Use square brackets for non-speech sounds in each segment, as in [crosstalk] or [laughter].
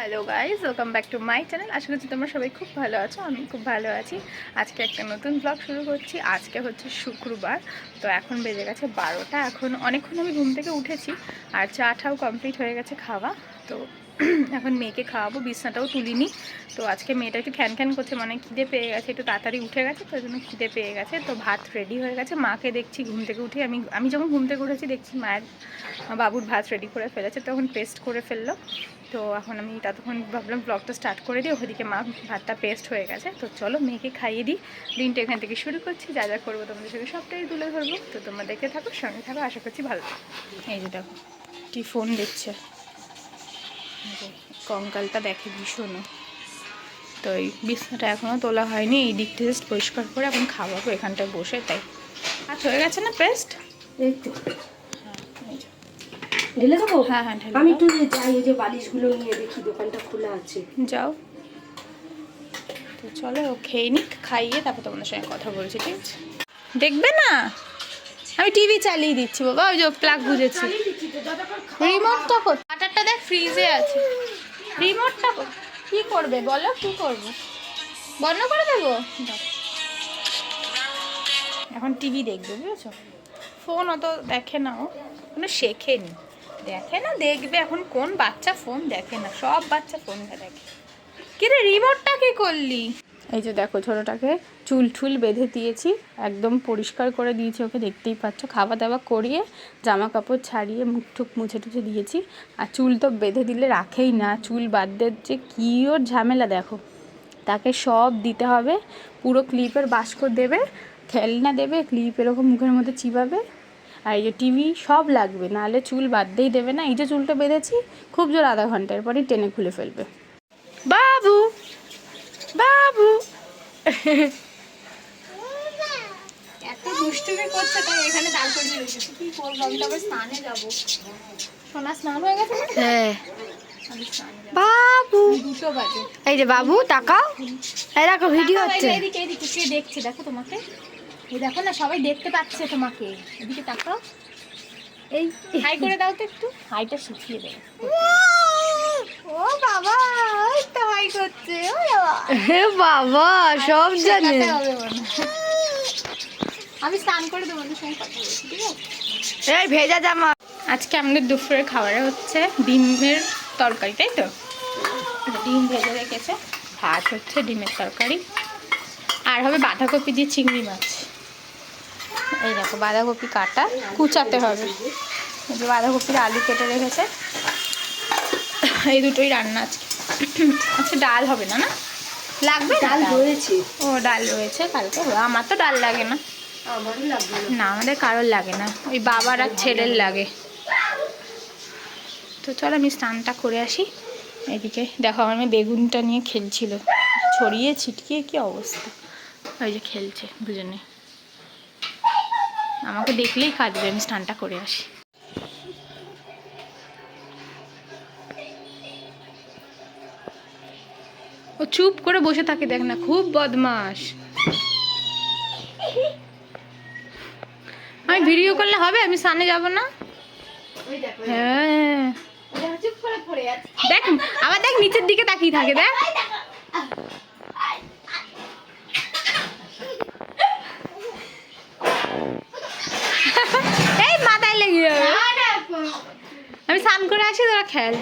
Hello guys welcome back to my channel আশা করছি তোমরা সবাই খুব ভালো আছো, আমি খুব ভালো আছি। আজকে একটা নতুন ব্লগ শুরু করছি। আজকে হচ্ছে শুক্রবার, তো এখন বেজে গেছে বারোটা। এখন অনেকক্ষণ আমি ঘুম থেকে উঠেছি, আর চা ঠাও কমপ্লিট হয়ে গেছে খাওয়া। তো এখন মেয়েকে খাওয়াবো, বিছনাটাও তুলিনি। তো আজকে মেয়েটা একটু খ্যান খ্যান করছে মানে খিদে পেয়ে গেছে, একটু তাড়াতাড়ি উঠে গেছে, তো জন্য খিদে পেয়ে গেছে। তো ভাত রেডি হয়ে গেছে, মাকে দেখছি ঘুম থেকে উঠে। আমি আমি যখন ঘুম থেকে উঠেছি, দেখছি মায়ের বাবুর ভাত রেডি করে ফেলেছে, তখন পেস্ট করে ফেলল। তো এখন আমি ততক্ষণ ভাবলাম ব্লগটা স্টার্ট করে দিই, ওদিকে মা ভাতটা পেস্ট হয়ে গেছে। তো চলো মেয়েকে খাইয়ে দিই। দিনটা এখান থেকে শুরু করছি, যা যা করব তোমাদের সঙ্গে সবটাই তুলে ধরবো। তো তোমরা দেখতে থাকো, সঙ্গে থাকো, আশা করছি ভালো এই যে দেখো কি ফোন দিচ্ছে। কঙ্কালটা দেখে ভীষণ। তো এই বিছনাটা এখনও তোলা হয়নি এই দিকটা জাস্ট পরিষ্কার করে এখন খাওয়াবো এখানটায় বসে তাই। আচ্ছা হয়ে গেছে না পেস্ট? হ্যাঁ। ঢেলে দেবো? হ্যাঁ হ্যাঁ আমি একটু যাই ওই যে বালিশগুলো নিয়ে দেখি দোকানটা খোলা আছে। যাও। তো চলো ও খেয়ে নিক খাইয়ে তারপর তোমাদের সঙ্গে কথা বলছি ঠিক আছে? দেখবে না? আমি টিভি চালিয়ে দিচ্ছি বাবা ওই যে প্লাগ বুঝেছি। রিমোটটা কাটারটা দেখ ফ্রিজে আছে। রিমোটটা কী করবে? বলো, কী করব? বন্ধ করে দেবো? এখন টিভি দেখবে, বুঝেছ? ফোন অত দেখে না ও। কোনো শেখেনি দেখে না, দেখবে এখন কোন বাচ্চা ফোন দেখে না, সব বাচ্চা ফোনটা দেখে। কিরে, রিমোটটা কি করলি? এই যে দেখো ছোটোটাকে চুল ঠুল বেঁধে দিয়েছি, একদম পরিষ্কার করে দিয়েছি ওকে, দেখতেই পাচ্ছ। খাওয়া দাওয়া করিয়ে জামা কাপড় ছাড়িয়ে মুখ টুক মুছে টুছে দিয়েছি। আর চুল তো বেঁধে দিলে রাখেই না, চুল বাদ যে কী ওর ঝামেলা দেখো। তাকে সব দিতে হবে, পুরো ক্লিপের বাস্ক দেবে, খেলনা দেবে, ক্লিপ এরকম মুখের মধ্যে চিবাবে, আর এই যে টিভি সব লাগবে। নাহলে চুল বাদতেই দেবে না। এই যে চুলটা বেঁধেছি, খুব জোর আধা ঘণ্টার পরই টেনে খুলে ফেলবে। বাবু। এত দুষ্টুমি করছে তাই এখানে দাঁড় করে রেখেছি। কি করব? আমি তো স্নানে যাব। সোনা স্নান হয়ে গেছে হ্যাঁ। বাবু। এই যে বাবু তাকাও। এই দেখো ভিডিও হচ্ছে। এদিকে এদিকে কে দেখছে? দেখো তোমাকে। এই দেখো না সবাই দেখতে পাচ্ছে তোমাকে। এদিকে তাকাও। এই হাই করে দাও তো একটু। হাইটা শিখিয়ে দেবো। ও বাবা ওই করছে ও হে বাবা সব জানে। আমি স্নান করে তোমাদের সঙ্গে কথা বলছি ঠিক আছে? এই ভেজা জামা। আজকে আমাদের দুপুরের খাবারে হচ্ছে ডিমের তরকারি তাই তো? ডিম ভেজে রেখেছে ভাত হচ্ছে ডিমের তরকারি। আর হবে বাঁধাকপি দিয়ে চিংড়ি মাছ। এই দেখো বাঁধাকপি কাটা কুচাতে হবে। এই বাঁধাকপির আলু কেটে রেখেছে। [laughs] এই দুটোই রান্না আজকে। আচ্ছা ডাল হবে না না? লাগবে ডাল? রয়েছে। ও ডাল রয়েছে কালকে আমার তো ডাল লাগে না। না। না আমাদের কারোর লাগে না। ওই বাবার আর ছেলের লাগে। তো চল আমি স্নানটা করে আসি। এদিকে দেখো আমার মেয়ে বেগুনটা নিয়ে খেলছিল। ছড়িয়ে ছিটকিয়ে কি অবস্থা? ওই যে খেলছে দুজনে। আমাকে দেখলেই কাঁদবে আমি স্নানটা করে আসি। ও চুপ করে বসে থাকে, দেখ না, খুব বদমাস আমি ভিডিও করলে হবে? আমি সামনে যাব না? হ্যাঁ। দেখ, আবার দেখ, নিচের দিকে তাকিয়ে থাকে, দেখ। এই মাথায় লেগে যাবে। আমি স্নান করে আসি, তোরা খেল।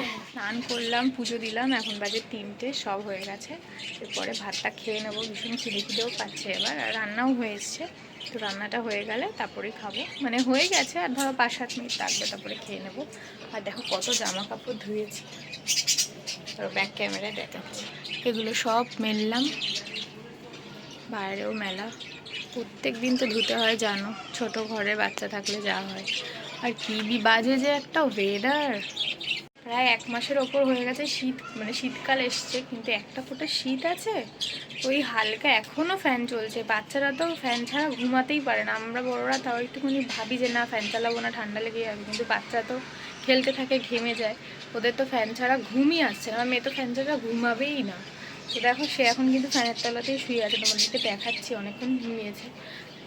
স্নান করলাম, পুজো দিলাম, এখন বাজে তিনটে, সব হয়ে গেছে। এরপরে ভাতটা খেয়ে নেব, ভীষণ খিদে খিদেও পাচ্ছে এবার, আর রান্নাও হয়ে এসছে। তো রান্নাটা হয়ে গেলে তারপরেই খাব। মানে হয়ে গেছে, আর ধরো পাঁচ সাত মিনিট লাগবে, তারপরে খেয়ে নেব। আর দেখো কত জামা কাপড় ধুয়েছি। আর ব্যাক ক্যামেরায় দেখাচ্ছি এগুলো সব মেললাম। বাইরেও মেলা। প্রত্যেক দিন তো ধুতে হয়, জানো। ছোট ঘরে বাচ্চা থাকলে যা হয়। আর কি বাজে যে একটা ওয়েদার প্রায় এক মাসের ওপর হয়ে গেছে শীত মানে শীতকাল এসছে, কিন্তু একটা ফোঁটা শীত আছে, ওই হালকা এখনও ফ্যান চলছে। বাচ্চারা তো ফ্যান ছাড়া ঘুমাতেই পারে না। আমরা বড়রা তাও একটুখানি ভাবি যে, না ফ্যান চালাবো না, ঠান্ডা লেগে যাবে। কিন্তু বাচ্চা তো খেলতে থাকে, ঘেমে যায়। ওদের তো ফ্যান ছাড়া ঘুমই আসছে না। মেয়ে তো ফ্যান ছাড়া ঘুমাবেই না। তো দেখো, সে এখন কিন্তু ফ্যানের তলাতেই শুয়ে আছে। তোমাদেরকে দেখাচ্ছি, অনেকক্ষণ ঘুমিয়েছে।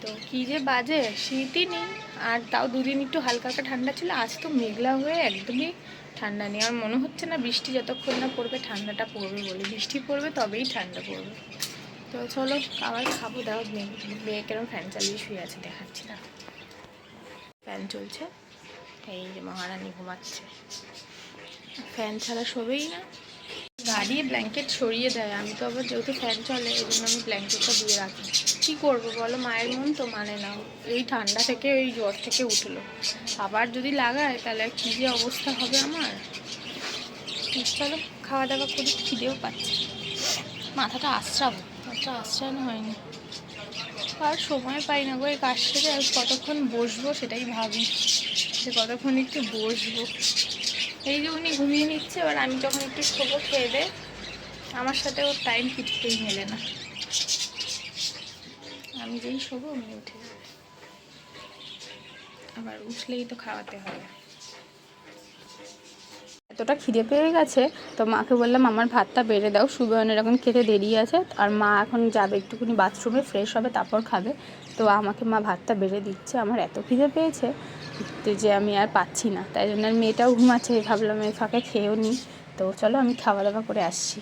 তো কী যে বাজে, শীতই নেই। আর তাও দুদিন একটু হালকা হালকা ঠান্ডা ছিল। আজ তো মেঘলা হয়ে একদমই ঠান্ডা নেই। আর মনে হচ্ছে না বৃষ্টি যতক্ষণ না পড়বে ঠান্ডাটা পড়বে বলে। বৃষ্টি পড়বে তবেই ঠান্ডা পড়বে। তো চলো আবার খাব, দাও, মেয়ে মেয়ে কেরম ফ্যান চালিয়ে শুয়ে আছে, দেখাচ্ছি না। ফ্যান চলছে। এই যে মহারানী ঘুমাচ্ছে। ফ্যান ছাড়া শোবেই না। গাড়িয়ে ব্ল্যাঙ্কেট ছড়িয়ে দেয়। আমি তো আবার যেহেতু ফ্যান চলে, এই জন্য আমি ব্ল্যাঙ্কেটটা দিয়ে রাখি। কী করব বলো? মায়ের মন তো মানে না। এই ঠান্ডা থেকে ওই জ্বর থেকে উঠল। আবার যদি লাগায়, তাহলে কী যে অবস্থা হবে আমার? চলো খাওয়া দাওয়া করি, খিদেও পাচ্ছি মাথাটা আশ্রাবো। মাথাটা আশ্রানো হয়নি। আর সময় পাই না গো, এই কাজ থেকে আর কতক্ষণ বসবো সেটাই ভাবি। যে কতক্ষণ একটু বসবো। এই যে উনি ঘুমিয়ে নিচ্ছে, এবার আমি যখন একটু শোবো খেয়ে দে, আমার সাথে ওর টাইম কিছুতেই মেলে না। আমি যেই শোবো, উনি উঠে যাবে। আবার উঠলেই তো খাওয়াতে হবে। এতটা খিদে পেয়ে গেছে, তো মাকে বললাম, আমার ভাতটা বেড়ে দাও সুবয়নের এখন খেতে দেরি আছে, আর মা এখন যাবে, একটুখানি বাথরুমে ফ্রেশ হবে, তারপর খাবে। তো আমাকে মা ভাতটা বেড়ে দিচ্ছে, আমার এত খিদে পেয়েছে তো যে আমি আর পাচ্ছি না। তাই জন্য আর মেয়েটাও ঘুমাচ্ছে ভাবলাম এই ফাঁকে খেয়েও নিই। তো চলো আমি খাওয়া দাওয়া করে আসছি।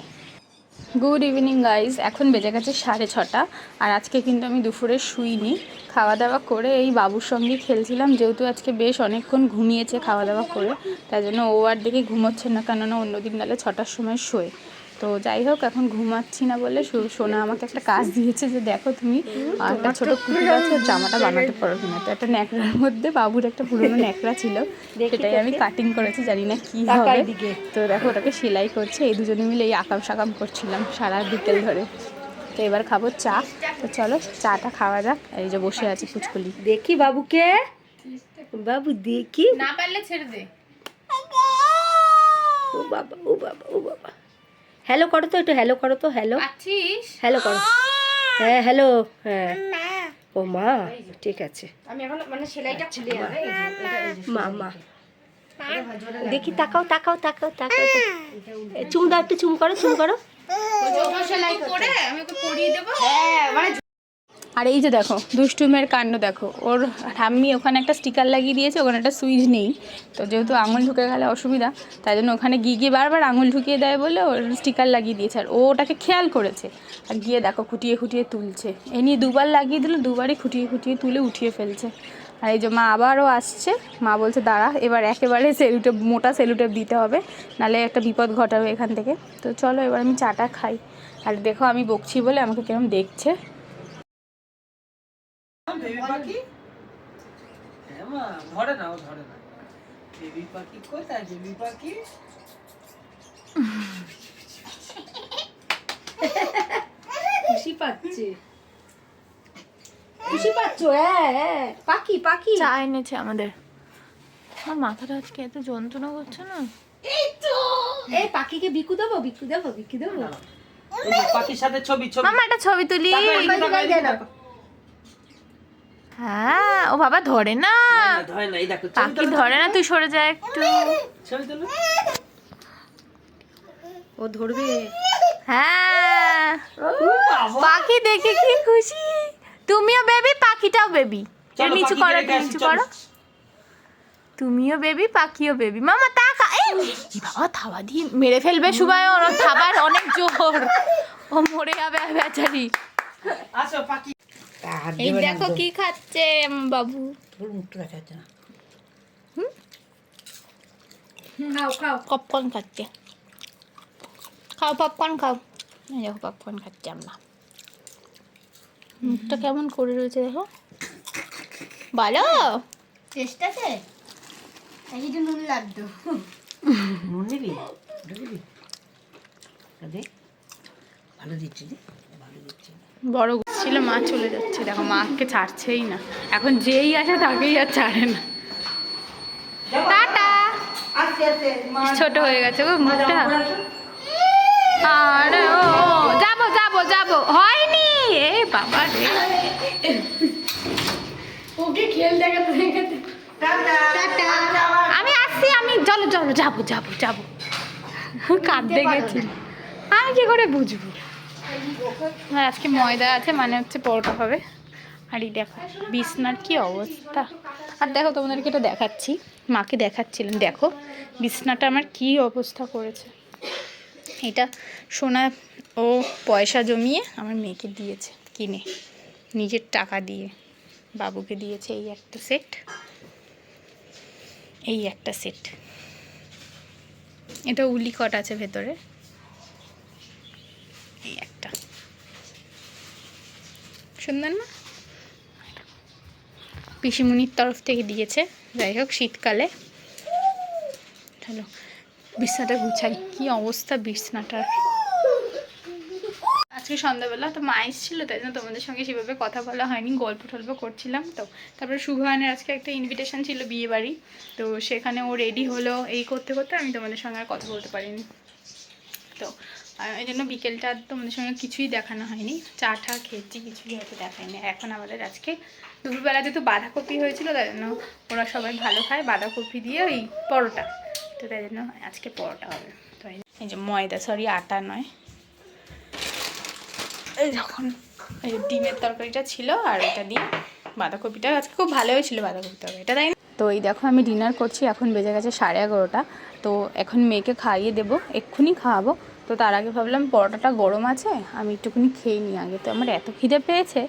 গুড ইভিনিং গাইজ এখন বেজে গেছে সাড়ে ছটা আর আজকে কিন্তু আমি দুপুরে শুইনি। খাওয়া দাওয়া করে এই বাবুর সঙ্গে খেলছিলাম, যেহেতু আজকে বেশ অনেকক্ষণ ঘুমিয়েছে খাওয়া দাওয়া করে, তাই জন্য ও আর দেখে ঘুমোচ্ছে না, কেননা অন্যদিন নালে ছটার সময় শোয়। তো যাই হোক এখন ঘুমাচ্ছি না বলে সোনা আমাকে একটা কাজ দিয়েছে যে দেখো তুমি আর একটা ছোট কুকুর আছে জামাটা বানাতে পারো কিনা। তো একটা ন্যাকড়ার মধ্যে বাবুর একটা পুরোনো ন্যাকড়া ছিল সেটাই আমি কাটিং করেছি জানি না কি হবে। তো দেখো ওটাকে সেলাই করছে এই দুজনে মিলে এই আকাম সাকাম করছিলাম সারা বিকেল ধরে। তো এবার খাব চা। তো চলো চাটা খাওয়া যাক। এই যে বসে আছি পুচকুলি দেখি বাবুকে। বাবু দেখি। না পারলে ছেড়ে দে। ও বাবা ও বাবা ও বাবা। হ্যালো করো তো একটু হ্যালো করো তো হ্যালো হ্যালো করো। হ্যাঁ হ্যালো হ্যাঁ। ও মা ঠিক আছে। আমি এখন মানে সেলাইটা খুলে যাবে মা মা। দেখি তাকাও তাকাও তাকাও তাকাও চুম দাও একটু চুম করো চুম করো। করে আমি ওকে পরিয়ে দেবো হ্যাঁ মানে আর এই যে দেখো, দুষ্টুমের কাণ্ড দেখো। ওর ঠাম্মি ওখানে একটা স্টিকার লাগিয়ে দিয়েছে, ওখানে একটা সুইচ নেই। তো যেহেতু আঙুল ঢুকে গেলে অসুবিধা, তাই জন্য ওখানে গিয়ে গিয়ে বারবার আঙুল ঢুকিয়ে দেয় বলে ওর স্টিকার লাগিয়ে দিয়েছে। আর ও ওটাকে খেয়াল করেছে। আর গিয়ে দেখো, খুঁটিয়ে খুঁটিয়ে তুলছে। এ নিয়ে দুবার লাগিয়ে দিল, দুবারই খুঁটিয়ে খুঁটিয়ে তুলে উঠিয়ে ফেলছে। আর এই যে মা আবারও আসছে। মা বলছে, দাঁড়া, এবার একেবারে সেলুটেপ মোটা সেলুটেপ দিতে হবে। নালে একটা বিপদ ঘটাবে এখান থেকে। তো চলো, এবার আমি চাটা খাই। আর দেখো, আমি বকছি বলে আমাকে কিরম দেখছে। বেবি পাখি? হ্যাঁ মা ধরে না ও ধরে না বেবি পাখি কোথায়? বেবি পাখি? খুশি পাচ্ছে। খুশি পাচ্ছ? হ্যাঁ পাখি পাখি। চা এনেছে আমাদের। আমার মাথাটা আজকে এত যন্ত্রণা করছে না। এই পাখিকে বিকু দেবো বিকু দেবো বিকু দেবো। পাখির সাথে ছবি ছবি। মামা একটা ছবি তুলি তাকাও, এদিকে তাকাও, এদিকে তাকাও। হ্যাঁ ও বাবা ধরে না। ধরে না, ধরে না এই দেখো ছবি পাখি ধরে না তুই সরে যা একটু। ও ধরবে। হ্যাঁ। পাখি দেখে কি খুশি। তুমিও বেবি পাখিটাও বেবি। নিচু করো নিচু করো। তুমিও বেবি পাখিও বেবি। মামা তাকা। এই বাবা থাবা দিয়ে মেরে ফেলবে সুবাই ওর থাবার অনেক জোর। ও মরে যাবে বেচারি। আসো পাখি। এই দেখো কি খাচ্ছে বাবু। খাও খাও। পপকর্ন খাচ্ছে। খাও পপকর্ন খাও। এই দেখো পপকর্ন খাচ্ছি আমরা। মুখটা কেমন করে রয়েছে দেখো। ভালো? চেষ্টা আছে? এই যে নুন লাগতো নুন দিবি? ভালো দিচ্ছি ভালো দিচ্ছি বড় মা চলে যাচ্ছে। দেখো মাকে ছাড়ছেই না। এখন যেই আসে তাকেই আর ছাড়ে না। টাটা। ছোট হয়ে গেছে গো মুখটা। আরে ও যাব যাব যাব। হয়নি। এ বাবা রে। ওকে খেল দেখাতে দেখাতে। আমি আসছি আমি চলো চলো যাব যাব যাব। কাঁদতে গেছি। আমি কি করে বুঝব? আর আজকে ময়দা আছে মানে হচ্ছে পরোটা হবে। আর এই দেখো, বিছনার কি অবস্থা। আর দেখো, তোমাদেরকে এটা দেখাচ্ছি। মাকে দেখাচ্ছিলেন দেখো, বিছনাটা আমার কি অবস্থা করেছে। এটা সোনা ও পয়সা জমিয়ে আমার মেয়েকে দিয়েছে, কিনে। নিজের টাকা দিয়ে। বাবুকে দিয়েছে এই একটা সেট। এই একটা সেট। এটা উলি কট আছে ভেতরে এই একটা সুন্দর না? পিসিমণির তরফ থেকে দিয়েছে। যাই হোক, শীতকালে। চলো, বিছনাটা গুছাই। কি অবস্থা বিছনাটার? আজকে সন্ধ্যাবেলা তো মা এসেছিল, তাই জন্য তোমাদের সঙ্গে সেভাবে কথা বলা হয়নি। গল্প টল্প করছিলাম তো। তারপরে শুভায়নের আজকে একটা ইনভিটেশন ছিল বিয়ে বাড়ি তো সেখানে ও রেডি হলো। এই করতে করতে আমি তোমাদের সঙ্গে আর কথা বলতে পারিনি। তো এই জন্য বিকেলটা তোমাদের সঙ্গে কিছুই দেখানো হয়নি। চা টা খেয়েছি, কিছুই হয়তো দেখায়নি এখন আমাদের আজকে দুপুরবেলা যেহেতু বাঁধাকপি হয়েছিল, তাই জন্য ওরা সবাই ভালো খায় বাঁধাকপি দিয়ে ওই পরোটা। তো তাই জন্য আজকে পরোটা হবে। তো এই- যে ময়দা সরি আটা নয়। এই যখন এই যে ডিমের তরকারিটা ছিল আর এটা দিয়ে বাঁধাকপিটা, আজকে খুব ভালো হয়েছিল বাঁধাকপি তরকারিটা, তাই? তো এই দেখো আমি ডিনার করছি, এখন বেজে গেছে সাড়ে এগারোটা। তো এখন মেয়েকে খাইয়ে দেবো, এক্ষুনি খাওয়াবো। তো তার আগে ভাবলাম পরোটাটা গরম আছে, আমি একটুখানি খেয়ে নিই আগে। তো আমার এত খিদে পেয়েছে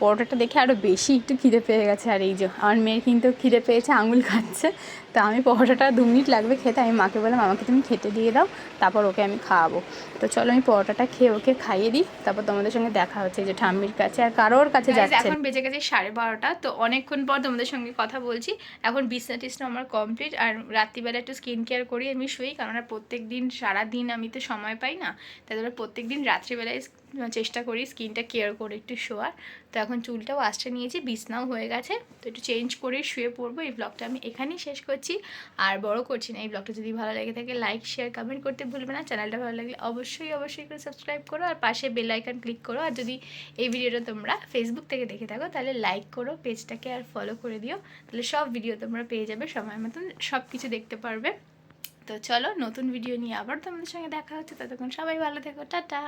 পরোটাটা দেখে আরও বেশি একটু খিদে পেয়ে গেছে। আর এই যে আমার মেয়ের কিন্তু খিদে পেয়েছে আঙুল খাচ্ছে। তো আমি পরোটাটা দু মিনিট লাগবে খেতে। আমি মাকে বললাম আমাকে তুমি খেতে দিয়ে দাও তারপর ওকে আমি খাওয়াবো। তো চলো আমি পরোটাটা খেয়ে ওকে খাইয়ে দিই। তারপর তোমাদের সঙ্গে দেখা হচ্ছে যে ঠাম্মির কাছে। আর কারোর কাছে যাচ্ছে এখন বেজে গেছে সাড়ে বারোটা। তো অনেকক্ষণ পর তোমাদের সঙ্গে কথা বলছি। এখন বিছনা টিসনা আমার কমপ্লিট আর রাত্রিবেলা একটু স্কিন কেয়ার করি আমি শুই। কারণ আর প্রত্যেক দিন সারাদিন আমি তো সময় পাই না। তাই প্রত্যেক দিন রাত্রিবেলায় চেষ্টা করি স্কিনটা কেয়ার করে একটু শোয়ার। তো এখন চুলটাও আসতে নিয়েছি, বিছনাও হয়ে গেছে। তো একটু চেঞ্জ করে শুয়ে পড়ব। এই ব্লগটা আমি এখানেই শেষ করছি। আর বড় করছি না, এই ব্লগটা যদি ভালো লেগে থাকে লাইক শেয়ার কমেন্ট করতে ভুলবে না। চ্যানেলটা ভালো লাগলে অবশ্যই অবশ্যই করে সাবস্ক্রাইব করো। আর পাশে বেল আইকন ক্লিক করো। আর যদি এই ভিডিওটা তোমরা ফেসবুক থেকে দেখে থাকো, তাহলে লাইক করো পেজটাকে আর ফলো করে দিও। তাহলে সব ভিডিও তোমরা পেয়ে যাবে, সময় মতন সব কিছু দেখতে পারবে। তো চলো, নতুন ভিডিও নিয়ে আবার তোমাদের সঙ্গে দেখা হচ্ছে। ততক্ষণ সবাই ভালো থেকো। টাটা!